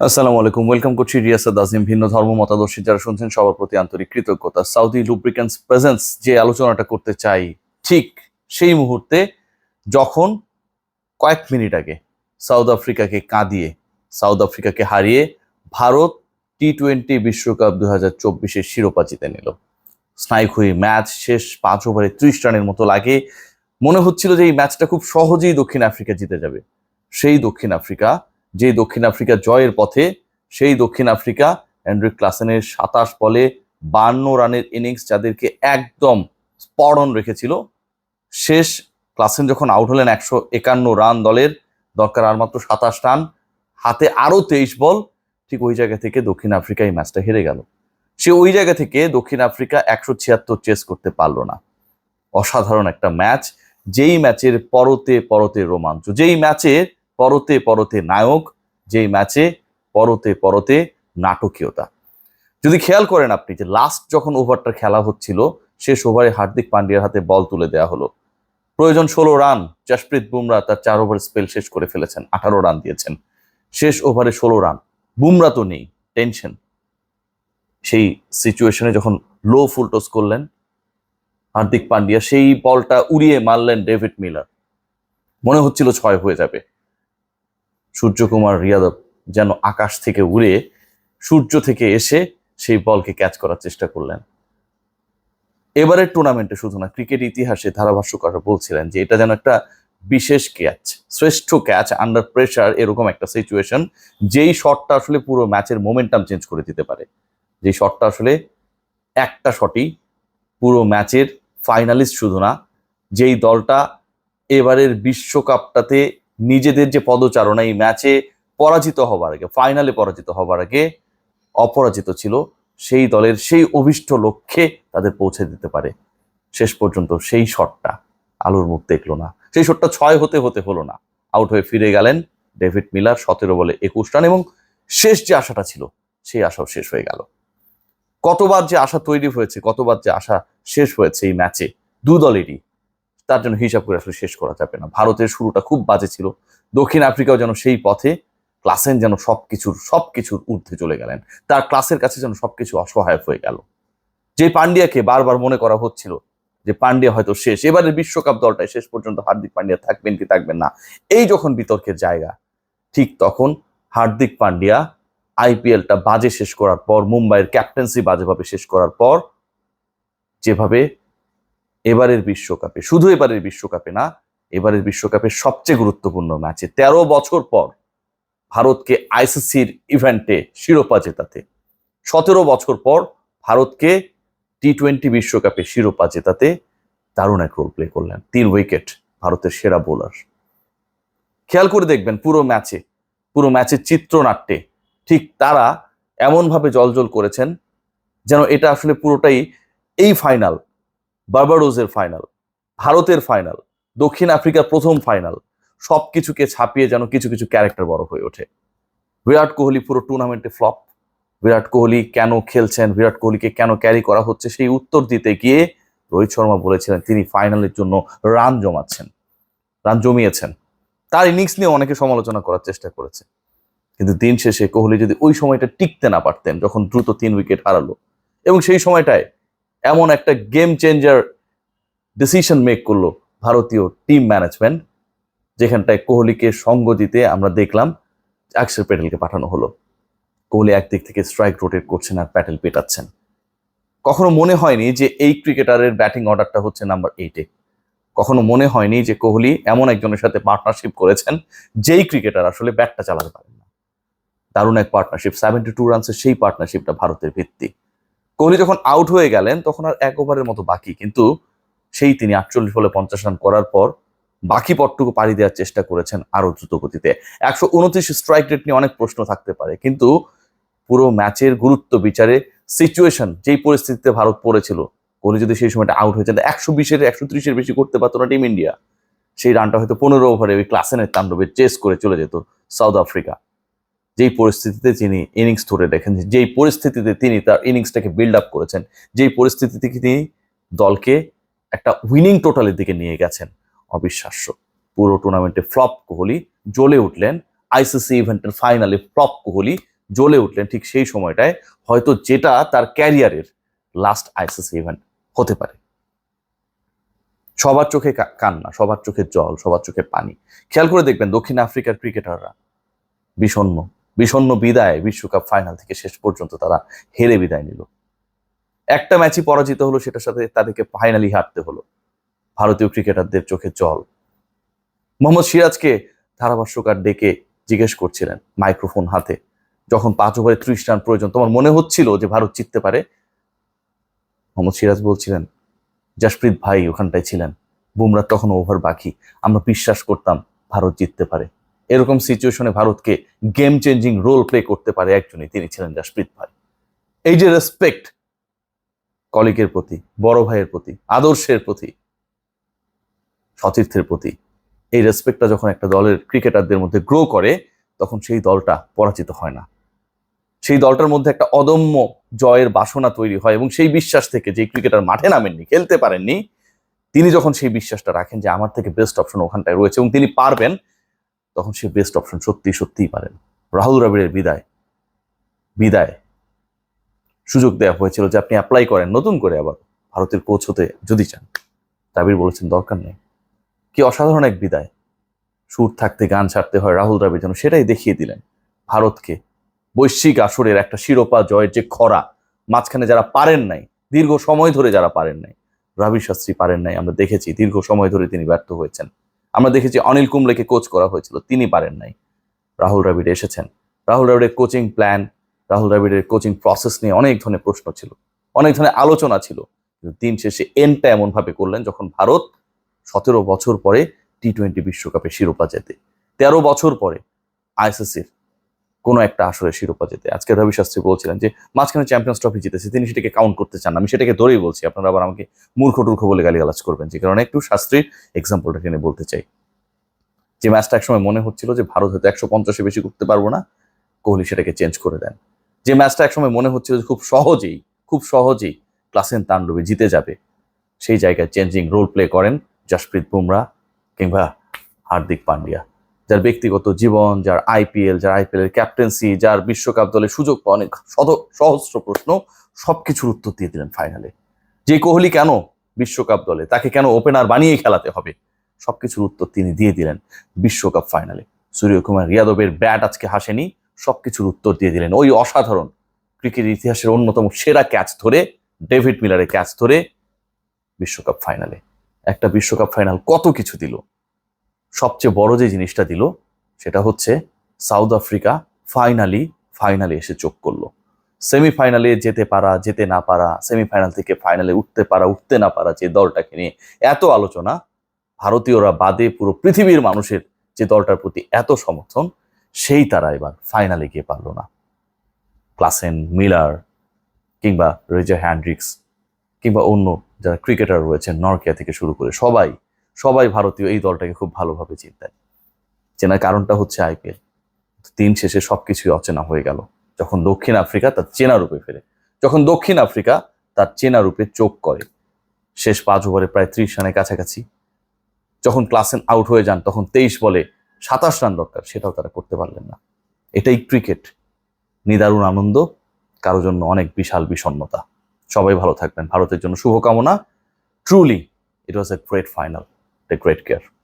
আসসালামু আলাইকুম। ওয়েলকাম করছি রিয়াসাদ আজিম ভিন্ন ধর্ম, মতাদর্শী যারা শুনছেন, সবার প্রতি আন্তরিক কৃতজ্ঞতা। সাউদি লুব্রিকেন্স প্রেজেন্স যে আলোচনাটা করতে চাই, ঠিক সেই মুহূর্তে যখন কয়েক মিনিট আগে সাউথ আফ্রিকাকে কাঁদিয়ে সাউথ আফ্রিকাকে হারিয়ে ভারত টি টোয়েন্টি বিশ্বকাপ দু হাজার চব্বিশের শিরোপা জিতে নিল। স্নায়ুক্ষয়ী ম্যাচ শেষ পাঁচ ওভারে ত্রিশ রানের মতো লাগে। মনে হচ্ছিল যে এই ম্যাচটা খুব সহজেই দক্ষিণ আফ্রিকা জিতে যাবে। সেই দক্ষিণ আফ্রিকা যে দক্ষিণ আফ্রিকা জয়ের পথে, সেই দক্ষিণ আফ্রিকা অ্যান্ড্রিক ক্লাসেনের সাতাশ বলে বান্ন রানের ইনিংস যাদেরকে একদম স্পড়ন রেখেছিল। শেষ ক্লাসেন যখন আউট হলেন একশো একান্ন রান দলের, দরকার আর মাত্র সাতাশ রান, হাতে আরও তেইশ বল, ঠিক ওই জায়গা থেকে দক্ষিণ আফ্রিকা এই ম্যাচটা হেরে গেল। সে ওই জায়গা থেকে দক্ষিণ আফ্রিকা একশো ছিয়াত্তর চেস করতে পারল না। অসাধারণ একটা ম্যাচ, যেই ম্যাচের পরতে পরতে রোমাঞ্চ, যেই ম্যাচের পরতে পরতে নায়ক, যেই ম্যাচে পরতে পরতে নাটকীয়তা। যদি খেয়াল করেন আপনি যে লাস্ট যখন ওভারটা খেলা হচ্ছিল, শেষ ওভারে হার্দিক পান্ডিয়ার হাতে বল তুলে দেওয়া হলো। প্রয়োজন ষোলো রান জাসপ্রীত বুমরা তার চার ওভার স্পেল শেষ করে ফেলেছেন, আঠারো রান দিয়েছেন। শেষ ওভারে ষোলো রান বুমরা তো নেই টেনশন সেই সিচুয়েশনে যখন লো ফুলটস করলেন, হার্দিক পান্ডিয়া সেই বলটা উড়িয়ে মারলেন ডেভিড মিলার। মনে হচ্ছিল ছয় হয়ে যাবে। সূর্যকুমার রিয়াদব যেন আকাশ থেকে উড়ে সূর্য থেকে এসে সেই বলকে ক্যাচ করার চেষ্টা করলেন। এবারের টুর্নামেন্টে শুধু না ক্রিকেট ইতিহাসে ধারাভাষ্যকাররা বলছিলেন যে এটা যেন একটা বিশেষ ক্যাচ শ্রেষ্ঠ ক্যাচ আন্ডার প্রেশার এরকম একটা সিচুয়েশন যেই শটটা আসলে পুরো ম্যাচের মোমেন্টাম চেঞ্জ করে দিতে পারে। যেই শটটা আসলে একটা শটই পুরো ম্যাচের ফাইনালিস্ট শুধু না, যেই দলটা এবারের বিশ্বকাপটাতে নিজেদের যে পদচারণা এই ম্যাচে পরাজিত হবার আগে, ফাইনালে পরাজিত হবার আগে অপরাজিত ছিল, সেই দলের সেই অভিষ্ট লক্ষ্যে তাদের পৌঁছে দিতে পারে। শেষ পর্যন্ত সেই শটটা আলোর মুখ দেখল না। সেই শটটা ছয় হতে হতে হলো না। আউট হয়ে ফিরে গেলেন ডেভিড মিলার সতেরো বলে একুশ রান এবং শেষ যে আশাটা ছিল, সেই আশাও শেষ হয়ে গেল। কতবার যে আশা তৈরি হয়েছে, কতবার যে আশা শেষ হয়েছে এই ম্যাচে, দু দলেরই তার জন্য হিসাব করে আসলে শেষ করা যাবে না। ভারতের শুরুটা খুব বাজে ছিল। দক্ষিণ আফ্রিকাও যেন সেই পথে ক্লাসেন যেন সবকিছুর সবকিছুর ঊর্ধ্বে চলে গেলেন। তার ক্লাসের কাছে যেন সবকিছু অসহায় হয়ে গেল। যে পান্ডিয়াকে বারবার মনে করা হচ্ছিল যে পান্ডিয়া হয়তো শেষ, এবারের বিশ্বকাপ দলটায় শেষ পর্যন্ত হার্দিক পান্ডিয়া থাকবেন কি থাকবেন না, এই যখন বিতর্কের জায়গা, ঠিক তখন হার্দিক পান্ডিয়া আইপিএলটা বাজে শেষ করার পর, মুম্বাইয়ের ক্যাপ্টেন্সি বাজেভাবে শেষ করার পর, যেভাবে এবারের বিশ্বকাপে, শুধু এবারের বিশ্বকাপে না, এবারের বিশ্বকাপের সবচেয়ে গুরুত্বপূর্ণ ম্যাচে তেরো বছর পর ভারতকে আইসিসির ইভেন্টে শিরোপা জেতাতে। সতেরো বছর পর ভারতকে টি টোয়েন্টি বিশ্বকাপে শিরোপা জেতাতে দারুণ এক রোল প্লে করলেন। তিন উইকেট ভারতের সেরা বোলার খেয়াল করে দেখবেন পুরো ম্যাচে, পুরো ম্যাচের চিত্রনাট্যে ঠিক তারা এমনভাবে জলজল করেছেন যেন এটা আসলে পুরোটাই এই ফাইনাল বার্বাডোজের ফাইনাল ভারতের ফাইনাল দক্ষিণ আফ্রিকার প্রথম ফাইনাল সব কিছুকে ছাপিয়ে যেন কিছু কিছু ক্যারেক্টার বড় হয়ে ওঠে। বিরাট কোহলি পুরো টুর্নামেন্টে ফ্লপ বিরাট কোহলি কেন খেলছেন, বিরাট কোহলিকে কেন ক্যারি করা হচ্ছে সেই উত্তর দিতে গিয়ে রোহিত শর্মা বলেছিলেন, তিনি ফাইনালের জন্য রান জমাচ্ছেন, রান জমিয়েছেন। তার ইনিংস নিয়ে অনেকে সমালোচনা করার চেষ্টা করেছে। কিন্তু দিন শেষে কোহলি যদি ওই সময়টা টিকতে না পারতেন, যখন দ্রুত তিন উইকেট হারালো, এবং সেই সময়টায় এমন একটা গেম চেঞ্জার ডিসিশন মেক করল ভারতীয় টিম ম্যানেজমেন্ট যেখানটায় কোহলিকে সঙ্গ দিতে আমরা দেখলাম অক্ষর প্যাটেলকে পাঠানো হলো। কোহলি একদিক থেকে স্ট্রাইক রোটেট করছেন আর প্যাটেল পেটাচ্ছেন। কখনো মনে হয়নি যে এই ক্রিকেটারের ব্যাটিং অর্ডারটা হচ্ছে নাম্বার এইটে কখনো মনে হয়নি যে কোহলি এমন একজনের সাথে পার্টনারশিপ করেছেন যেই ক্রিকেটার আসলে ব্যাটটা চালাতে পারেন না। দারুণ এক পার্টনারশিপ সেভেন্টি টু রানসের সেই পার্টনারশিপটা ভারতের ভিত্তি। কোহলি যখন আউট হয়ে গেলেন, তখন আর এক ওভারের মতো বাকি। কিন্তু সেই তিনি আটচল্লিশ বলে পঞ্চাশ রান করার পর বাকি পটটুকু পাড়ি দেওয়ার চেষ্টা করেছেন আরও দ্রুত গতিতে একশো উনত্রিশ স্ট্রাইক রেট নিয়ে অনেক প্রশ্ন থাকতে পারে, কিন্তু পুরো ম্যাচের গুরুত্ব বিচারে সিচুয়েশন যেই পরিস্থিতিতে ভারত পড়েছিল, কোহলি যদি সেই সময়টা আউট হয়ে একশো বিশের, একশো ত্রিশের বেশি করতে পারতো না টিম ইন্ডিয়া সেই রানটা হয়তো পনেরো ওভারে ওই ক্লাসেনের তাণ্ডবে চেস করে চলে যেত সাউথ আফ্রিকা। যেই পরিস্থিতিতে তিনি ইনিংস ধরে রেখেন যেই পরিস্থিতিতে তিনি তার ইনিংসটাকে বিল্ড আপ করেছেন, যেই পরিস্থিতি থেকে তিনি দলকে একটা উইনিং টোটালের দিকে নিয়ে গেছেন, অবিশ্বাস্য। পুরো টুর্নামেন্টে ফ্লপ কোহলি জ্বলে উঠলেন আইসিসি ইভেন্টের ফাইনালে ফ্লপ কোহলি জ্বলে উঠলেন ঠিক সেই সময়টায়, হয়তো যেটা তার ক্যারিয়ারের লাস্ট আইসিসি ইভেন্ট হতে পারে। সবার চোখে কান্না, সবার চোখে জল, সবার চোখে পানি। খেয়াল করে দেখবেন দক্ষিণ আফ্রিকার ক্রিকেটাররা বিষণ্ণ। বিষণ্ণ বিদায় বিশ্বকাপ ফাইনাল থেকে শেষ পর্যন্ত তারা হেরে বিদায় নিল। একটা ম্যাচই পরাজিত হলো, সেটার সাথে তাদেরকে ফাইনালি হারতে হলো। ভারতীয় ক্রিকেটারদের চোখে জল। মোহাম্মদ সিরাজকে ধারাভাষ্যকার ডেকে জিজ্ঞেস করছিলেন মাইক্রোফোন হাতে। যখন পাঁচ ওভারে ত্রিশ রান প্রয়োজন, তোমার মনে হচ্ছিল যে ভারত জিততে পারে? মোহাম্মদ সিরাজ বলছিলেন, জাসপ্রীত ভাই ওখানটায় ছিলেন। বুমরার তখন ওভার বাকি। আমরা বিশ্বাস করতাম ভারত জিততে পারে। এরকম সিচুয়েশনে ভারতকে গেম চেঞ্জিং রোল প্লে করতে পারে একজনই, তিনি ছিলেন জাসপ্রীত ভাই। এই যে রেসপেক্ট কলিগের প্রতি, বড় ভাইয়ের প্রতি, আদর্শের প্রতি, সতীর্থের প্রতি, এই রেসপেক্টটা যখন একটা দলের ক্রিকেটারদের মধ্যে গ্রো করে, তখন সেই দলটা পরাজিত হয় না। সেই দলটার মধ্যে একটা অদম্য জয়ের বাসনা তৈরি হয় এবং সেই বিশ্বাস থেকে যে ক্রিকেটার মাঠে নামেননি, খেলতে পারেননি, তিনি যখন সেই বিশ্বাসটা রাখেন যে আমার থেকে বেস্ট অপশন ওখানটায় রয়েছে এবং তিনি পারবেন তখন সে বেস্ট অপশন সত্যি সত্যিই পারেন। রাহুল দ্রাবিড়ের বিদায়। বিদায়। সুযোগ দেওয়া হয়েছিল যে আপনি অ্যাপ্লাই করেন, নতুন করে আবার ভারতের কোচ হতে যদি চান। দ্রাবিড় বলেছেন, দরকার নেই। কি অসাধারণ এক বিদায়। সুর থাকতে, গান ছাড়তে হয়, রাহুল দ্রাবিড় যেন সেটাই দেখিয়ে দিলেন। ভারতকে বৈশ্বিক আসরের একটা শিরোপা জয়ের যে খরা, মাঝখানে যারা পারেন নাই, দীর্ঘ সময় ধরে যারা পারেন নাই রবি শাস্ত্রী পারেন নাই, আমরা দেখেছি দীর্ঘ সময় ধরে তিনি ব্যর্থ হয়েছেন। আমরা দেখেছি অনিল কুম্বলেকে কোচ করা হয়েছিল, তিনি পারেন নাই। রাহুল দ্রাবিড় এসেছেন। রাহুল দ্রাবিড়ের কোচিং প্ল্যান রাহুল দ্রাবিড়ের কোচিং প্রসেস নিয়ে অনেক ধরনের প্রশ্ন ছিল, অনেক ধরনের আলোচনা ছিল। কিন্তু দিন শেষে এনটা এমনভাবে করলেন যখন ভারত সতেরো বছর পরে টি টোয়েন্টি বিশ্বকাপে শিরোপা যেতে তেরো বছর পরে আইসিসির কোনো একটা আসরে শিরোপা জেতে। আজকে রবি শাস্ত্রী বলছিলেন যে, মাঝখানে চ্যাম্পিয়ন্স ট্রফি জিতেছে, তিনি সেটাকে কাউন্ট করতে চান আমি সেটাকে ধরেই বলছি, আপনারা আবার আমাকে মূর্খ টুর্খ বলে গালিগালাজ করবেন যে কারণে একটু শাস্ত্রীর এক্সাম্পলটা টেনে বলতে চাই। যে ম্যাচটা একসময় মনে হচ্ছিল যে, ভারত হয়তো একশো পঞ্চাশে বেশি করতে পারব না, কোহলি সেটাকে চেঞ্জ করে দেন। যে ম্যাচটা একসময় মনে হচ্ছিল যে, খুব সহজেই খুব সহজেই ক্লাসেন তাণ্ডবে জিতে যাবে। সেই জায়গায় চেঞ্জিং রোল প্লে করেন জাসপ্রীত বুমরা কিংবা হার্দিক পান্ডিয়া। যার ব্যক্তিগত জীবন, যার আইপিএল যার আইপিএল এর ক্যাপ্টেন্সি যার বিশ্বকাপ দলে সুযোগ পাওয়া অনেক সহস্র প্রশ্ন, সবকিছুর উত্তর দিয়ে দিলেন ফাইনালে যে কোহলি কেন বিশ্বকাপ দলে, তাকে কেন ওপেনার বানিয়ে খেলাতে হবে, সবকিছুর উত্তর তিনি দিয়ে দিলেন বিশ্বকাপ ফাইনালে সূর্যকুমার ইয়াদবের ব্যাট আজকে হাসেনি, সবকিছুর উত্তর দিয়ে দিলেন ওই অসাধারণ ক্রিকেট ইতিহাসের অন্যতম সেরা ক্যাচ ধরে, ডেভিড মিলারের ক্যাচ ধরে বিশ্বকাপ ফাইনালে একটা বিশ্বকাপ ফাইনাল কত কিছু দিল? সবচেয়ে বড় যে জিনিসটা দিল, সেটা হচ্ছে সাউথ আফ্রিকা ফাইনালি, ফাইনালে এসে চোখ করল। সেমিফাইনালে যেতে পারা, যেতে না পারা, সেমিফাইনাল থেকে ফাইনালে উঠতে পারা, উঠতে না পারা যে দলটাকে নিয়ে এত আলোচনা, ভারতীয়রা বাদে পুরো পৃথিবীর মানুষের যে দলটার প্রতি এত সমর্থন, সেই তারা এবার ফাইনালে গিয়ে পারল না। ক্লাসেন মিলার কিংবা রেজা হ্যান্ড্রিক্স কিংবা অন্য যারা ক্রিকেটার রয়েছেন, নরকিয়া থেকে শুরু করে সবাই সবাই ভারতীয় এই দলটাকে খুব ভালোভাবে চিনতেন। চেনার কারণটা হচ্ছে আইপিএল। দিন শেষে সবকিছুই অচেনা হয়ে গেল। যখন দক্ষিণ আফ্রিকা তার চেনা রূপে ফেরে। যখন দক্ষিণ আফ্রিকা তার চেনা রূপে চোখ করে। শেষ পাঁচ ওভারে প্রায় ত্রিশ রানের কাছাকাছি। যখন ক্লাসেন আউট হয়ে যান, তখন তেইশ বলে সাতাশ রান দরকার, সেটাও তারা করতে পারলেন না। এটাই ক্রিকেট। নিদারুণ আনন্দ, কারও জন্য অনেক বিশাল বিষণ্ণতা। সবাই ভালো থাকবেন। ভারতের জন্য শুভকামনা। Truly it was a great final a great care